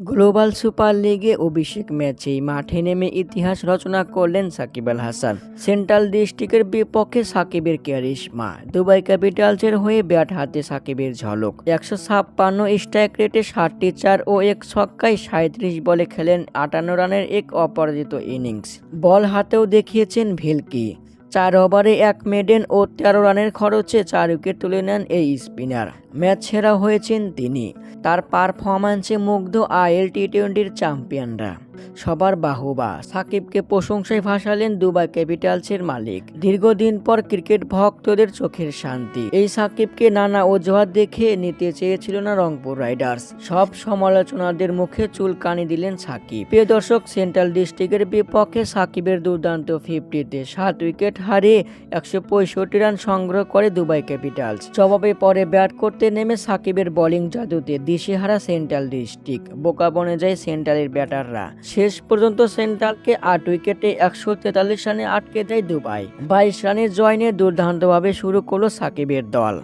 Global super লিগে অভিষেক ম্যাচেই মাঠে নেমে ইতিহাস রচনা করলেন সাকিব আল হাসান। সেন্ট্রাল ডিস্ট্রিক্টের বিপক্ষে সাকিবের ক্যারিশমা। দুবাই ক্যাপিটালসের হয়ে ব্যাট হাতে সাকিবের ঝলক। একশো ছাপ্পান্ন স্ট্রাইক রেটে ষাটটি চার ও এক ছক্কায় সাঁত্রিশ বলে খেলেন আটান্ন রানের এক অপরাজিত ইনিংস। বল হাতেও দেখিয়েছেন ভেলকি। চার ওভারে এক মেডেন ও তেরো রানের খরচে চার উইকেট তুলে নেন এই স্পিনার। ম্যাচ সেরা হয়েছেন তিনি। তার পারফরম্যান্সে মুগ্ধ আইএল টি টোয়েন্টির চ্যাম্পিয়নরা। সবার বাহুবা। সাকিবকে প্রশংসায় ভাসালেন দুবাই ক্যাপিটালসের মালিক। দীর্ঘদিন পর ক্রিকেট ভক্তদের চোখের শান্তি। এই সাকিবকে নানা অজুহাত দেখে নিতে চেয়েছিল না রংপুর রাইডার্স। সব সমালোচনাদের মুখে চুলকানি দিলেন সাকিব। প্রিয় দর্শক, সেন্ট্রাল ডিস্ট্রিক্টের বিপক্ষে সাকিবের দুর্দান্ত ফিফটিতে সাত উইকেট হারিয়ে একশো পঁয়ষট্টি রান সংগ্রহ করে দুবাই ক্যাপিটালস। জবাবে পরে ব্যাট করতে নেমে সাকিবের বোলিং জাদুতে দিশেহারা সেন্ট্রাল ডিস্ট্রিক্ট। বোকা বনে যায় সেন্ট্রালের ব্যাটাররা। শেষ পর্যন্ত সেন্ট্রালকে আট উইকেটে একশো তেতাল্লিশ রানে আটকে দেয় দুবাই। বাইশ রানের জয় নিয়ে দুর্দান্তভাবে শুরু করল সাকিবের দল।